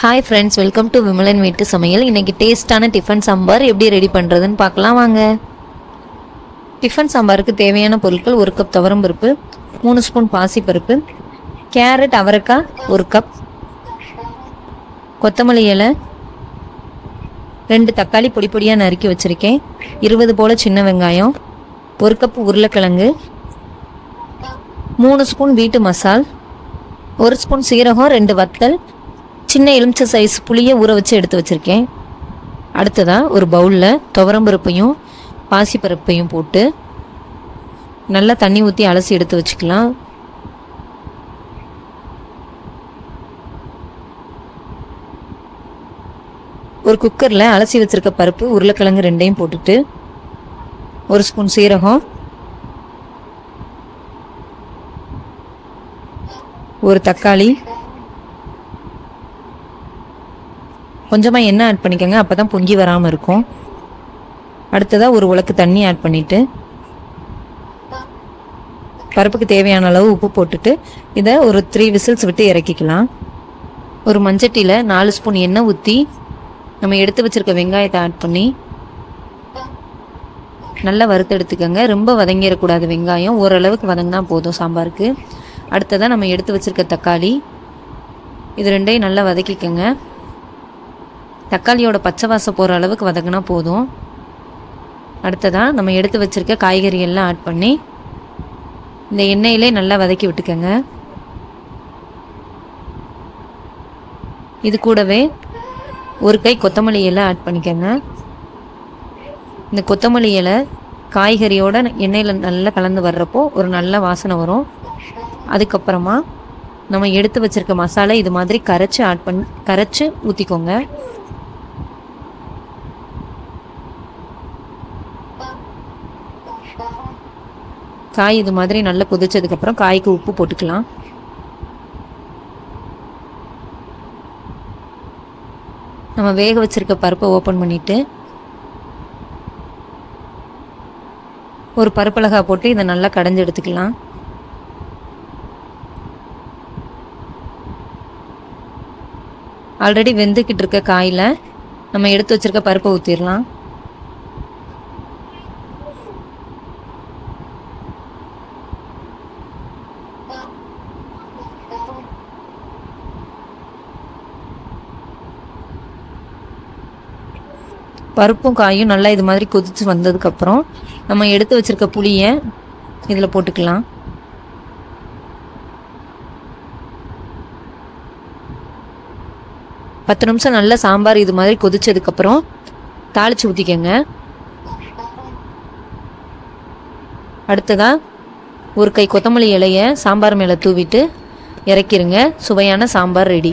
Hi friends welcome to Vimalan வீட்டு சமையல். இன்னைக்கு டேஸ்டான டிஃபன் சாம்பார் எப்படி ரெடி பண்ணுறதுன்னு பார்க்கலாம் வாங்க. டிஃபன் சாம்பாருக்கு தேவையான பொருட்கள் ஒரு கப் துவரம்பருப்பு மூணு ஸ்பூன் பாசிப்பருப்பு கேரட் அவரைக்காய் ஒரு கப் கொத்தமல்லி இலை ரெண்டு தக்காளி பொடி பொடியாக நறுக்கி வச்சுருக்கேன். இருபது போல் சின்ன வெங்காயம் ஒரு கப் உருளைக்கிழங்கு மூணு ஸ்பூன் வீட்டு மசால் ஒரு ஸ்பூன் சீரகம் ரெண்டு வத்தல் சின்ன எலுமிச்சை சைஸ் புளியை ஊற வச்சு எடுத்து வச்சுருக்கேன். அடுத்ததாக ஒரு பவுலில் துவரம்பருப்பையும் பாசிப்பருப்பையும் போட்டு நல்லா தண்ணி ஊற்றி அலசி எடுத்து வச்சுக்கலாம். ஒரு குக்கரில் அலசி வச்சிருக்க பருப்பு உருளைக்கிழங்கு ரெண்டையும் போட்டுட்டு ஒரு ஸ்பூன் சீரகம் ஒரு தக்காளி கொஞ்சமாக எண்ணெய் ஆட் பண்ணிக்கோங்க அப்போ தான் பொங்கி வராமல் இருக்கும். அடுத்ததாக ஒரு உலக்கு தண்ணி ஆட் பண்ணிவிட்டு பருப்புக்கு தேவையான அளவு உப்பு போட்டுட்டு இதை ஒரு த்ரீ விசில்ஸ் விட்டு இறக்கிக்கலாம். ஒரு மஞ்சட்டியில் நாலு ஸ்பூன் எண்ணெய் ஊற்றி நம்ம எடுத்து வச்சுருக்க வெங்காயத்தை ஆட் பண்ணி நல்லா வறுத்து எடுத்துக்கோங்க. ரொம்ப வதங்கிடக்கூடாது வெங்காயம். ஓரளவுக்கு வதங்கினா போதும் சாம்பாருக்கு. அடுத்ததாக நம்ம எடுத்து வச்சிருக்க தக்காளி இது ரெண்டையும் நல்லா வதக்கிக்கோங்க. தக்காளியோட பச்சை வாசம் போகிற அளவுக்கு வதங்கினா போதும். அடுத்ததாக நம்ம எடுத்து வச்சிருக்க காய்கறி எல்லாம் ஆட் பண்ணி இந்த எண்ணெயிலே நல்லா வதக்கி விட்டுக்கோங்க. இது கூடவே ஒரு கை கொத்தமல்லி இலை ஆட் பண்ணிக்கோங்க. இந்த கொத்தமல்லி இலை காய்கறியோட எண்ணெயில் நல்லா கலந்து வர்றப்போ ஒரு நல்ல வாசனை வரும். அதுக்கப்புறமா நம்ம எடுத்து வச்சிருக்க மசாலா இது மாதிரி கரைச்சி ஆட் பண்ணி கரைச்சி ஊற்றிக்கோங்க காய் இது மாதிரி நல்லா கொதிச்சதுக்கப்புறம் காய்க்கு உப்பு போட்டுக்கலாம். நம்ம வேக வச்சிருக்க பருப்பை ஓப்பன் பண்ணிட்டு ஒரு பருப்பலகா போட்டு இதை நல்லா கடைஞ்சி எடுத்துக்கலாம். ஆல்ரெடி வெந்துக்கிட்டு இருக்க காயில் நம்ம எடுத்து வச்சிருக்க பருப்பை ஊற்றிடலாம் பருப்பும் காயும் நல்லா இது மாதிரி கொதித்து வந்ததுக்கப்புறம் நம்ம எடுத்து வச்சிருக்க புளியை இதில் போட்டுக்கலாம். பத்து நிமிஷம் நல்லா சாம்பார் இது மாதிரி கொதிச்சதுக்கப்புறம் தாளிச்சு ஊற்றிக்கோங்க அடுத்ததாக ஒரு கை கொத்தமல்லி இலையை சாம்பார் மேலே தூவிட்டு இறக்கிருங்க. சுவையான சாம்பார் ரெடி.